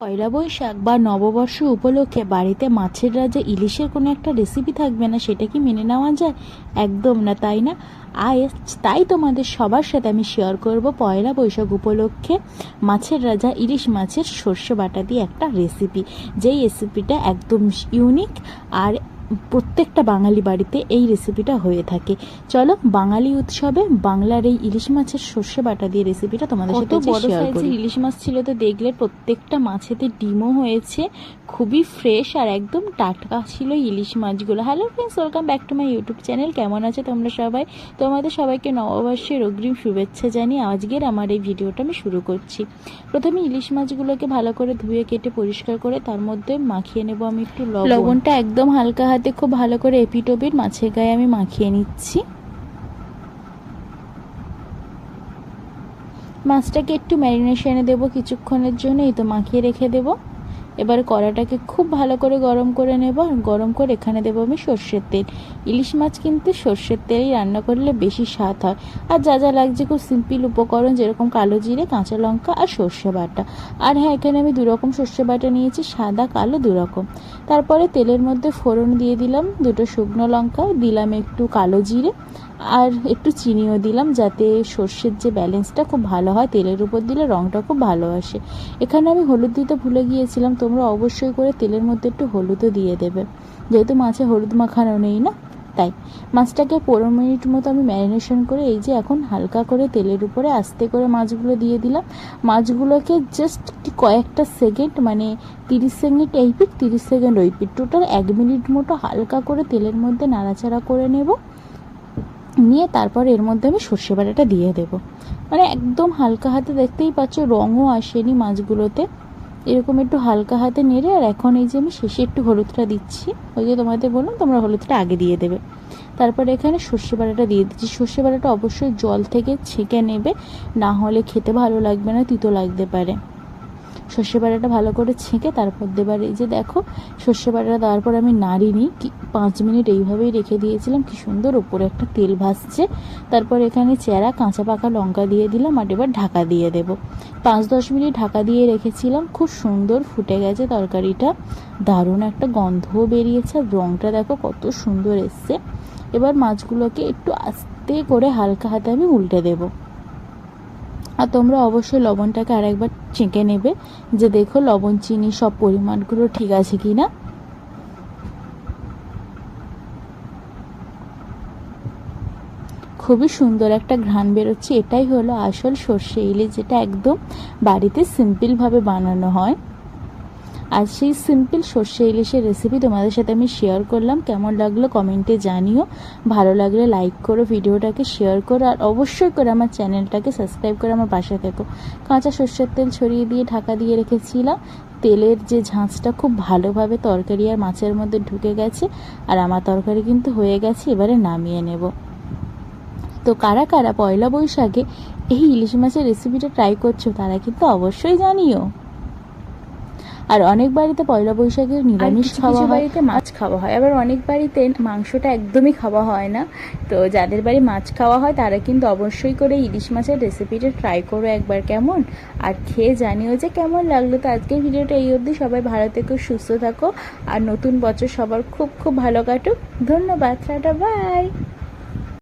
পয়লা বৈশাখ বা নববর্ষ উপলক্ষে বাড়িতে মাছের রাজা ইলিশের কোনো একটা রেসিপি থাকবে না, সেটা কি মেনে নেওয়া যায়? একদম না, তাই না? আয় তাই তোমাদের সবার সাথে আমি শেয়ার করব পয়লা বৈশাখ উপলক্ষে মাছের রাজা ইলিশ মাছের সর্ষে বাটা দিয়ে একটা রেসিপি যেই রেসিপিটা একদম ইউনিক আর প্রত্যেকটা বাঙালি বাড়িতে এই রেসিপিটা হয়ে থাকে। চলো বাঙালি উৎসবে বাংলার এই ইলিশ মাছের সর্ষে বাটা দিয়ে রেসিপিটা তোমাদের সাথে শেয়ার করি। ইলিশ মাছ ছিল তো দেখলে প্রত্যেকটা মাছেতে ডিমও হয়েছে খুবই ফ্রেশ আর একদম টাটকা ছিল ইলিশ মাছগুলো। Hello friends welcome back to my YouTube channel কেমন আছে তোমরা সবাই? তোমাদের সবাইকে নববর্ষের অগ্রিম শুভেচ্ছা জানিয়ে আজকের আমার এই ভিডিওটা আমি শুরু করছি। প্রথমে ইলিশ মাছগুলোকে ভালো করে ধুয়ে কেটে পরিষ্কার করে তার মধ্যে মাখিয়ে নেব আমি একটু লবণটা একদম হালকা হাতে খুব ভালো করে এপিটোপিট মাছের গায়ে আমি মাখিয়ে নিচ্ছি। মাছটাকে একটু ম্যারিনেশনে দেবো, কিছুক্ষণের জন্য এই তো মাখিয়ে রেখে দেবো। এবার কড়াটাকে খুব ভালো করে গরম করে নেব আর গরম করে এখানে দেবো আমি সর্ষের তেল। ইলিশ মাছ কিন্তু সর্ষের তেলেই রান্না করলে বেশি স্বাদ হয়। আর যা যা লাগছে খুব সিম্পল উপকরণ যেরকম কালো জিরে, কাঁচা লঙ্কা আর সর্ষে বাটা। আর হ্যাঁ এখানে আমি দুরকম সর্ষে বাটা নিয়েছি, সাদা, কালো দুরকম। তারপরে তেলের মধ্যে ফোড়ন দিয়ে দিলাম দুটো শুকনো লঙ্কা, দিলাম একটু কালো জিরে আর একটু চিনিও দিলাম যাতে সর্ষের যে ব্যালেন্সটা খুব ভালো হয়। তেলের উপর দিলে রঙটা খুব ভালো আসে। এখানে আমি হলুদ দিতে ভুলে গিয়েছিলাম তোমরা অবশ্যই করে তেলের মধ্যে একটু হলুদও দিয়ে দেবে। যেহেতু মাছে হলুদ মাখানো নেই না? তাই। মাছটাকে পনেরো মিনিট মতো আমি ম্যারিনেশন করে এই যে এখন হালকা করে তেলের উপরে আস্তে করে মাছগুলো দিয়ে দিলাম। মাছগুলোকে জাস্ট কয়েকটা সেকেন্ড মানে তিরিশ সেকেন্ড এই পিট তিরিশ সেকেন্ড ওই পিট টোটাল এক মিনিট মতো হালকা করে তেলের মধ্যে নাড়াচাড়া করে নেব। নিয়ে তারপর এর মধ্যে আমি সর্ষে বাটাটা দিয়ে দেব। মানে একদম হালকা হাতে দেখতেই পাচ্ছ, রঙও আসেনি মাছগুলোতে। এরকম একটু হালকা হাতে নেড়ে, আর এখন এই যে আমি শেষে একটু হলুদটা দিচ্ছি, ওই যে তোমাদের বললাম তোমরা হলুদটা আগে দিয়ে দেবে। তারপরে এখানে সর্ষে বাটাটা দিয়ে দিচ্ছি। সর্ষে বাটাটা অবশ্যই জল থেকে ছেঁকে নেবে, না হলে খেতে ভালো লাগবে না, তিতো লাগতে পারে। সর্ষে বাটাটা ভালো করে ছেঁকে তারপর দেবার, এই যে দেখো, সর্ষে বাটাটা দেওয়ার পর আমি নাড়িনি কি পাঁচ মিনিট এইভাবেই রেখে দিয়েছিলাম, কি সুন্দর ওপরে একটা তেল ভাসছে। তারপর এখানে চেরা, কাঁচা পাকা লঙ্কা দিয়ে দিলাম, আর এবার ঢাকা দিয়ে দেবো। পাঁচ দশ মিনিট ঢাকা দিয়ে রেখেছিলাম। খুব সুন্দর ফুটে গেছে তরকারিটা। দারুণ একটা গন্ধও বেরিয়েছে। আর রঙটা দেখো কত সুন্দর এসছে। এবার মাছগুলোকে একটু আস্তে করে হালকা হাতে আমি উল্টে দেবো। আর তোমরা অবশ্যই লবণটাকে আরেকবার চেঁকে নেবে যে দেখো লবণ, চিনি সব পরিমাণগুলো ঠিক আছে কি না খুবই সুন্দর একটা ঘ্রাণ বেরোচ্ছে। এটাই হলো আসল সর্ষে ইলিশ, যেটা একদম বাড়িতে সিম্পলভাবে বানানো হয়। আর সেই সিম্পল সর্ষে ইলিশের রেসিপি তোমাদের সাথে আমি শেয়ার করলাম। কেমন লাগল কমেন্টে জানিও। ভালো লাগলে লাইক করো, ভিডিওটাকে শেয়ার করো, আর অবশ্যই করে আমার চ্যানেলটাকে সাবস্ক্রাইব করে আমার পাশে থেকো। কাঁচা সর্ষের তেল ছড়িয়ে দিয়ে ঢাকা দিয়ে রেখেছিলাম। তেলের যে ঝাঁঝটা খুব ভালোভাবে তরকারি আর মাছের মধ্যে ঢুকে গেছে। আর আমার তরকারি কিন্তু হয়ে গেছে, এবারে নামিয়ে নেব। তো কারা কারা পয়লা বৈশাখে এই ইলিশ মাছের রেসিপিটা ট্রাই করছ তারা কিন্তু অবশ্যই জানিও। আর অনেক বাড়িতে পয়লা বৈশাখে নিরামিষ খাওয়া বাড়িতে মাছ খাওয়া হয়। আবার অনেক বাড়িতে মাংসটা একদমই খাওয়া হয় না। তো যাদের বাড়ি মাছ খাওয়া হয় তারা কিন্তু অবশ্যই করে ইলিশ মাছের রেসিপিটা ট্রাই করো একবার কেমন। আর খেয়ে জানিও যে কেমন লাগল। তো আজকের ভিডিওটা এই অবধি। সবাই ভালো থেকো সুস্থ থাকো। আর নতুন বছর সবার খুব খুব ভালো কাটুক। ধন্যবাদ। Tata bye